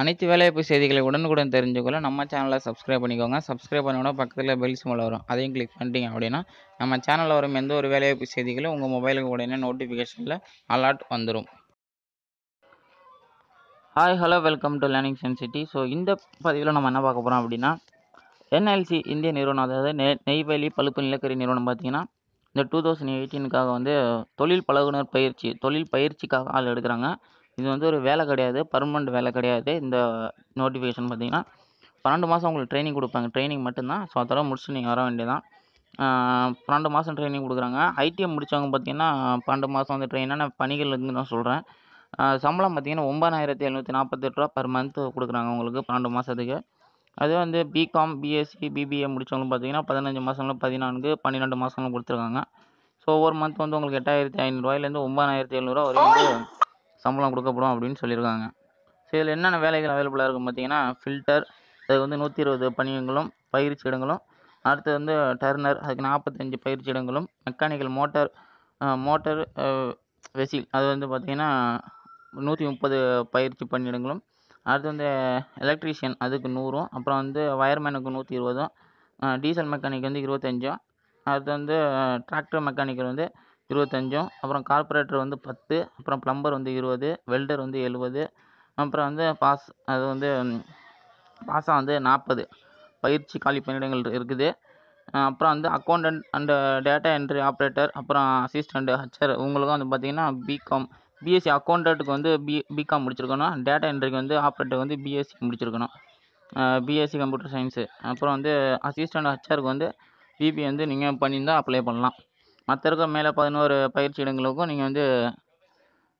அனைத்து வேலைவாய்ப்பு செய்திகளை உடனுக்குடன் தெரிஞ்சுக்கொள்ள நம்ம சேனலை சப்ஸ்கிரைப் பண்ணிக்கோங்க. சப்ஸ்கிரைப் பண்ணோட பக்கத்தில் பெல் சிம்பிள் வரும். அதையும் கிளிக் பண்ணிட்டீங்க அப்படின்னா நம்ம சேனலில் வரும் எந்த ஒரு வேலைவாய்ப்பு செய்திகளும் உங்கள் மொபைலுக்கு உடனே நோட்டிஃபிகேஷனில் அலர்ட் வந்துடும் hi hello welcome to learning sensity so இந்த பதிவில் நம்ம என்ன பார்க்க போகிறோம் அப்படின்னா என்எல்சி இந்திய நிறுவனம் அதாவது நெ நெய்வேலி பழுப்பு நிலக்கரி நிறுவனம் பார்த்தீங்கன்னா இந்த டூ தௌசண்ட் எயிட்டீனுக்காக வந்து தொழில் பழகுனர் பயிற்சி தொழில் பயிற்சிக்காக ஆள் எடுக்கிறாங்க. இது வந்து ஒரு வேலை கிடையாது பர்மனெண்ட் வேலை கிடையாது. இந்த நோட்டிஃபிகேஷன் பார்த்தீங்கன்னா பன்னெண்டு மாதம் உங்களுக்கு ட்ரைனிங் கொடுப்பாங்க. ட்ரைனிங் மட்டும்தான். ஸோ அதெல்லாம் முடிச்சுட்டு நீங்கள் வர வேண்டியதான் பன்னெண்டு மாதம் ட்ரைனிங் கொடுக்குறாங்க. ஐடிஎம் முடித்தவங்க பார்த்தீங்கன்னா பன்னெண்டு மாதம் வந்து ட்ரெயினான பணிகள் இருந்து நான் சொல்கிறேன் சம்பளம் பார்த்தீங்கன்னா ஒம்பதாயிரத்தி எழுநூற்றி நாற்பத்தெட்டு ரூபா பர் மந்த் கொடுக்குறாங்க உங்களுக்கு பன்னெண்டு மாதத்துக்கு அதே வந்து பிகாம் பிஎஸ்சி பிபிஏ முடித்தவங்களும் பார்த்தீங்கன்னா பதினஞ்சு மாதம்ல பதினான்கு பன்னிரெண்டு மாதங்களும் கொடுத்துருக்காங்க. ஸோ ஒவ்வொரு மந்த் வந்து உங்களுக்கு எட்டாயிரத்தி ஐநூறுரூவாயிலேருந்து ஒம்பதாயிரத்தி எழுநூறுவா வரைக்கும் வந்து சம்பளம் கொடுக்கப்படும் அப்படின்னு சொல்லியிருக்காங்க. ஸோ இதில் என்னென்ன வேலைகள் அவைலபிளாக இருக்கும் பார்த்தீங்கன்னா ஃபில்டர் அதுக்கு வந்து நூற்றி இருபது பணியிடங்களும் பயிற்சி இடங்களும் அடுத்து வந்து டர்னர் அதுக்கு நாற்பத்தஞ்சு பயிற்சி இடங்களும் மெக்கானிக்கல் மோட்டார் மோட்டர் வெசில் அது வந்து பார்த்திங்கன்னா நூற்றி முப்பது பயிற்சி பணியிடங்களும் அடுத்து வந்து எலக்ட்ரீஷியன் அதுக்கு நூறும் அப்புறம் வந்து வயர்மேனுக்கு நூற்றி இருபதும் டீசல் மெக்கானிக் வந்து இருபத்தஞ்சும் அடுத்து வந்து டிராக்டர் மெக்கானிக்கல் வந்து இருபத்தஞ்சும் அப்புறம் கார்ப்பரேட்டர் வந்து பத்து அப்புறம் ப்ளம்பர் வந்து இருபது வெல்டர் வந்து எழுபது அப்புறம் வந்து பாஸ் அது வந்து பாஸாக வந்து நாற்பது பயிற்சி காலி பணியிடங்கள் இருக்குது. அப்புறம் வந்து accountant and data entry operator அப்புறம் அசிஸ்டண்ட் ஹச்சர் உங்களுக்கும் வந்து பார்த்திங்கன்னா பிகாம் பிஎஸ்சி அக்கௌண்டட்டுக்கு வந்து பி பிகாம் முடிச்சிருக்கணும். டேட்டா என்ட்ரிக்கு வந்து ஆப்ரேட்டர் வந்து பிஎஸ்சி முடிச்சிருக்கணும். பிஎஸ்சி கம்ப்யூட்டர் சயின்ஸு அப்புறம் வந்து அசிஸ்டண்ட் ஹச்ஆருக்கு வந்து பிபி வந்து நீங்கள் பண்ணியிருந்தால் அப்ளை பண்ணலாம். மற்ற இருக்க மேலே பதினோரு பயிற்சி இடங்களுக்கும் நீங்கள் வந்து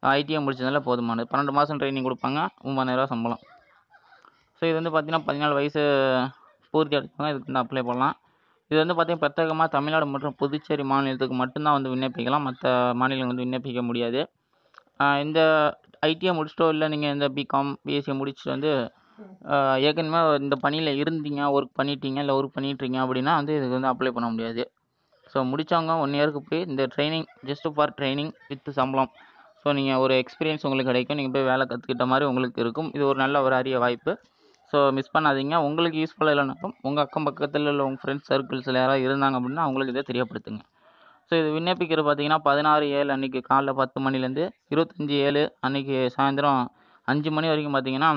ஐடிஐ முடிச்சதுனால போதுமானது. பன்னெண்டு மாதம் ட்ரைனிங் கொடுப்பாங்க. ஒம்பதாயிரரூவா சம்பளம். ஸோ இது வந்து பார்த்திங்கன்னா பதினாலு வயசு பூர்த்தி அடைச்சவங்க இதுக்கு வந்து அப்ளை பண்ணலாம். இது வந்து பார்த்திங்கன்னா பிரத்யேகமாக தமிழ்நாடு மற்றும் புதுச்சேரி மாநிலத்துக்கு மட்டும்தான் வந்து விண்ணப்பிக்கலாம். மற்ற மாநிலங்கள் வந்து விண்ணப்பிக்க முடியாது. இந்த ஐடிஐ முடிச்சிட்டோ இல்லை நீங்கள் இந்த பிகாம் பிஎஸ்சி முடிச்சுட்டு வந்து ஏற்கனவே இந்த பணியில் இருந்தீங்க ஒர்க் பண்ணிட்டீங்க இல்லை ஒர்க் பண்ணிட்டுருங்க அப்படின்னா வந்து இதுக்கு வந்து அப்ளை பண்ண முடியாது. ஸோ முடித்தவங்க ஒன் இயருக்கு போய் இந்த training just for training with சம்பளம். ஸோ நீங்கள் ஒரு எக்ஸ்பீரியன்ஸ் உங்களுக்கு கிடைக்கும். நீங்கள் போய் வேலை கற்றுக்கிட்ட மாதிரி உங்களுக்கு இருக்கும். இது ஒரு நல்ல ஒரு அரிய வாய்ப்பு. ஸோ மிஸ் பண்ணாதீங்க. உங்களுக்கு யூஸ்ஃபுல்லாக இல்லைனாலும் உங்கள் அக்கம் பக்கத்தில் உள்ள உங்கள் ஃப்ரெண்ட்ஸ் சர்க்கிள்ஸில் யாராவது இருந்தாங்க அப்படின்னா அவங்களுக்கு இதை தெரியப்படுத்துங்க. ஸோ இது விண்ணப்பிக்கிறது பார்த்தீங்கன்னா பதினாறு ஏழு அன்றைக்கி காலைல பத்து மணிலேருந்து இருபத்தஞ்சி ஏழு அன்றைக்கி சாயந்தரம் அஞ்சு மணி வரைக்கும் பார்த்தீங்கன்னா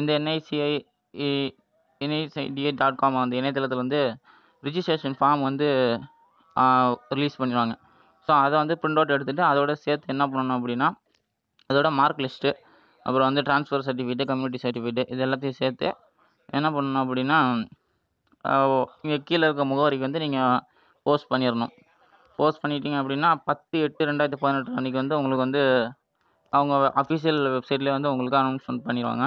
இந்த என்ஐசிஐ என்ஐசிஐடிஏ டாட் காம் அந்த இணையதளத்தில் வந்து ரிஜிஸ்ட்ரேஷன் ஃபார்ம் வந்து ரிலீஸ் பண்ணிடுவாங்க. ஸோ அதை வந்து ப்ரிண்ட் அவுட் எடுத்துகிட்டு அதோட சேர்த்து என்ன பண்ணணும் அப்படின்னா அதோட மார்க் லிஸ்ட்டு அப்புறம் வந்து ட்ரான்ஸ்ஃபர் சர்டிஃபிகேட்டு கம்யூனிட்டி சர்டிஃபிகேட்டு இது எல்லாத்தையும் சேர்த்து என்ன பண்ணணும் அப்படின்னா இங்கே கீழே இருக்க முகவரிக்கு வந்து நீங்கள் போஸ்ட் பண்ணிடணும். போஸ்ட் பண்ணிட்டீங்க அப்படின்னா பத்து எட்டு ரெண்டாயிரத்தி பதினெட்டு அன்றைக்கி வந்து உங்களுக்கு வந்து அவங்க அஃபிஷியல் வெப்சைட்லேயே வந்து உங்களுக்கு அனௌன்ஸ்மெண்ட் பண்ணிடுவாங்க.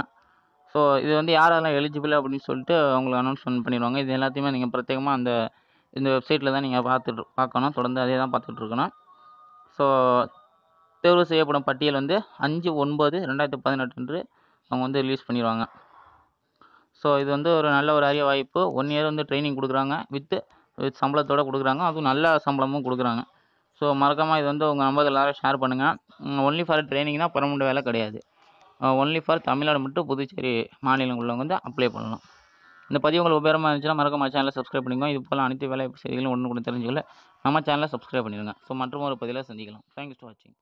ஸோ இது வந்து யாரெல்லாம் எலிஜிபிள் அப்படின்னு சொல்லிட்டு அவங்களுக்கு அனௌன்ஸ்மெண்ட் பண்ணிடுவாங்க. இது எல்லாத்தையுமே நீங்கள் பிரத்யேகமாக அந்த இந்த வெப்சைட்டில் தான் நீங்கள் பார்த்துட்டு பார்க்கணும். தொடர்ந்து அதே தான் பார்த்துட்ருக்கணும் ஸோ தேர்வு செய்யப்படும் பட்டியல் வந்து அஞ்சு ஒன்பது ரெண்டாயிரத்தி பதினெட்டு அன்று அவங்க வந்து ரிலீஸ் பண்ணிடுவாங்க. ஸோ இது வந்து ஒரு நல்ல ஒரு அரிய வாய்ப்பு. ஒன் இயர் வந்து ட்ரைனிங் கொடுக்குறாங்க. வித்து வித் சம்பளத்தோடு கொடுக்குறாங்க. அதுவும் நல்ல சம்பளமும் கொடுக்குறாங்க. ஸோ மறக்காமல் இது வந்து உங்கள் நம்பர்கள் எல்லோரும் ஷேர் பண்ணுங்கள் ஒன்லி ஃபார் ட்ரைனிங் தான் பர்மனெண்ட் வேலை கிடையாது. ஒன்லி ஃபார் தமிழ்நாடு மட்டும் புதுச்சேரி மாநிலம் உள்ளவங்க வந்து அப்ளை பண்ணலாம் இந்த பதிவு உங்களுக்கு உபயோகமாக இருந்துச்சுன்னா மறக்காம சேனலை சப்ஸ்கிரைப் பண்ணிக்கோங்க. இது போல் அனைத்து வேலை செய்திகளும் ஒன்று கூட தெரிஞ்சுக்கல. நம்ம சேனலை சப்ஸ்கிரைப் பண்ணிடுங்க. ஸோ மற்றும் ஒரு பதிவில் சந்திக்கலாம். தேங்க்ஸ் ஃபார் வாட்சிங்